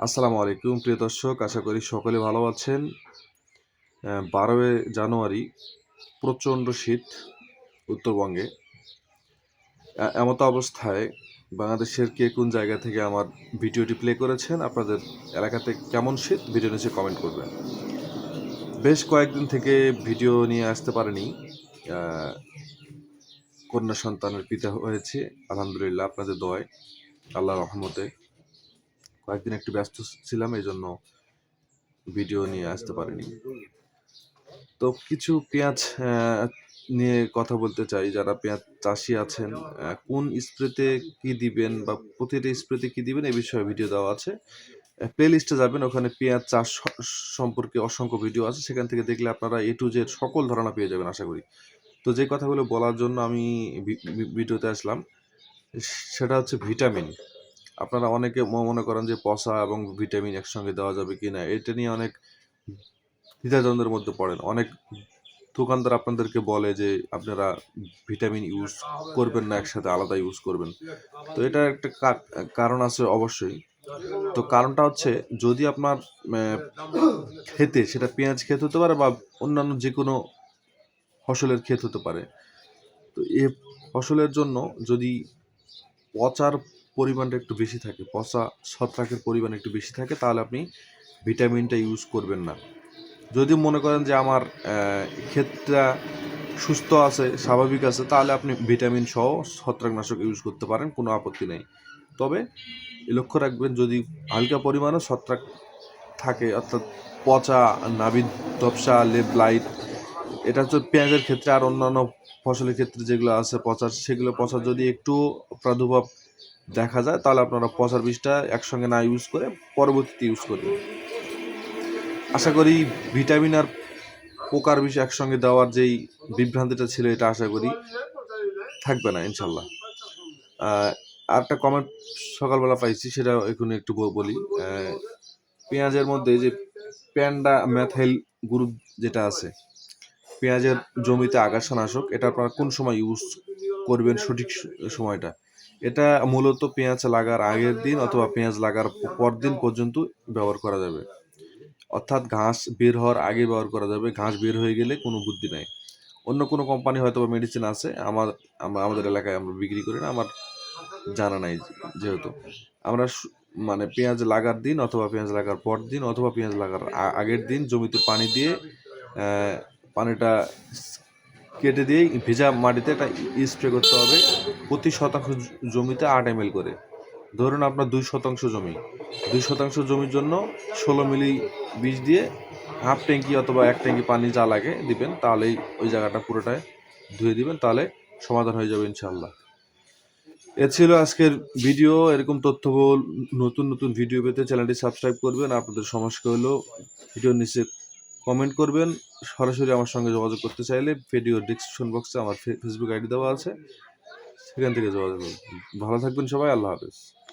আসসালামু আলাইকুম, প্রিয় দর্শক। আশা করি সকলে ভালো আছেন। বারোই জানুয়ারি, প্রচণ্ড শীত উত্তরবঙ্গে। এমত অবস্থায় বাংলাদেশের কে কোন জায়গা থেকে আমার ভিডিওটি প্লে করেছেন, আপনাদের এলাকাতে কেমন শীত, ভিডিও নিচে কমেন্ট করবেন। বেশ কয়েকদিন থেকে ভিডিও নিয়ে আসতে পারেনি। কন্যা সন্তানের পিতা হয়েছে। আলহামদুলিল্লাহ, আপনাদের দোয়ায় আল্লাহ রহমতে। কয়েকদিন একটু ব্যস্ত ছিলাম এই জন্য ভিডিও নিয়ে আসতে পারিনি। তো কিছু পেঁয়াজ নিয়ে কথা বলতে চাই। যারা পেঁয়াজ চাষি আছেন কোন স্প্রেতে কি দিবেন বা প্রতিটা স্প্রেতে কি দিবেন, এই বিষয়ে ভিডিও দেওয়া আছে। প্লে লিস্টে যাবেন, ওখানে পেঁয়াজ চাষ সম্পর্কে অসংখ্য ভিডিও আছে। সেখান থেকে দেখলে আপনারা এ টু জেড সকল ধারণা পেয়ে যাবেন, আশা করি। তো যে কথাগুলো বলার জন্য আমি ভিডিওতে আসলাম, সেটা হচ্ছে ভিটামিন আপনারা অনেকে মনে করেন যে পচা এবং ভিটামিন একসঙ্গে দেওয়া যাবে কি না এটা নিয়ে অনেক দ্বিধাদ্বন্দ্বের মধ্যে পড়েন। অনেক দোকানদার আপনাদেরকে বলে যে আপনারা ভিটামিন ইউজ করবেন না, একসাথে আলাদা ইউজ করবেন। তো এটা একটা কারণ আছে অবশ্যই। তো কারণটা হচ্ছে যদি আপনার খেতে, সেটা পেঁয়াজ ক্ষেত হতে পারে বা অন্যান্য যে কোনো ফসলের ক্ষেত হতে পারে। তো এ ফসলের জন্য যদি পচার পরিমাণটা একটু বেশি থাকে, পচা ছত্রাকের পরিমাণ একটু বেশি থাকে, তাহলে আপনি ভিটামিনটা ইউজ করবেন না। যদি মনে করেন যে আমার ক্ষেতটা সুস্থ আছে, স্বাভাবিক আছে, তাহলে আপনি ভিটামিন সহ ছত্রাকনাশক ইউজ করতে পারেন, কোনো আপত্তি নেই। তবে লক্ষ্য রাখবেন, যদি হালকা পরিমাণে ছত্রাক থাকে, অর্থাৎ পচা নাবিদ দপসা লেব লাইট এটা হচ্ছে পেঁয়াজের ক্ষেত্রে আর অন্যান্য ফসলের ক্ষেত্রে যেগুলো আছে পচা, সেগুলো পচা যদি একটু প্রাদুর্ভাব দেখা যায়, তাহলে আপনারা পচার বীজটা একসঙ্গে না ইউজ করে পরবর্তীতে ইউজ করবেন আশা করি ভিটামিন আর পোকার বিষ একসঙ্গে দেওয়ার যেই বিভ্রান্তিটা ছিল, এটা আশা করি থাকবে না, ইনশাল্লাহ। আর একটা কমেন্ট সকালবেলা পাইছি, সেটা এখন একটু বলি। পেঁয়াজের মধ্যে যে প্যান্ডা ম্যাথাইল গ্রুপ যেটা আছে, পেঁয়াজের জমিতে আগাছানাশক এটা আপনারা কোন সময় ইউজ করবেন সঠিক সময়টা? এটা মূলত পেঁয়াজ লাগার আগের দিন অথবা পেঁয়াজ লাগার পর দিন পর্যন্ত ব্যবহার করা যাবে। অর্থাৎ ঘাস বের হওয়ার আগে ব্যবহার করা যাবে। ঘাস বের হয়ে গেলে কোনো বুদ্ধি নাই। অন্য কোনো কোম্পানি হয়তো বা মেডিসিন আছে, আমার আমরা আমাদের এলাকায় আমরা বিক্রি করি না, আমার জানা নাই যেহেতু। আমরা মানে পেঁয়াজ লাগার দিন অথবা পেঁয়াজ লাগার পর দিন অথবা পেঁয়াজ লাগার আগের দিন জমিতে পানি দিয়ে পানিটা কেটে দিয়ে ভেজা মাটিতে একটা স্প্রে করতে হবে। প্রতি শতাংশ জমিতে আট এম করে। ধরুন আপনার দুই শতাংশ জমি। দুই শতাংশ জমির জন্য ষোলো মিলি বীজ দিয়ে হাফ ট্যাঙ্কি অথবা এক ট্যাঙ্কি পানি যা লাগে দিবেন, তাহলেই ওই জায়গাটা পুরোটায় ধুয়ে দিবেন, তাহলে সমাধান হয়ে যাবে ইনশাল্লাহ এ ছিল আজকের ভিডিও। এরকম তথ্যবহুল নতুন নতুন ভিডিও পেতে চ্যানেলটি সাবস্ক্রাইব করবেন। আপনাদের সমস্যা হলেও ভিডিওর নিচে কমেন্ট করবেন। সরাসরি আমার সঙ্গে যোগাযোগ করতে চাইলে ভিডিও ডিসক্রিপশন বক্সে আমার ফেসবুক আইডি দেওয়া আছে। সেখান থেকে যোগাযোগ করবেন ভালো থাকবেন সবাই আল্লাহ হাফেজ।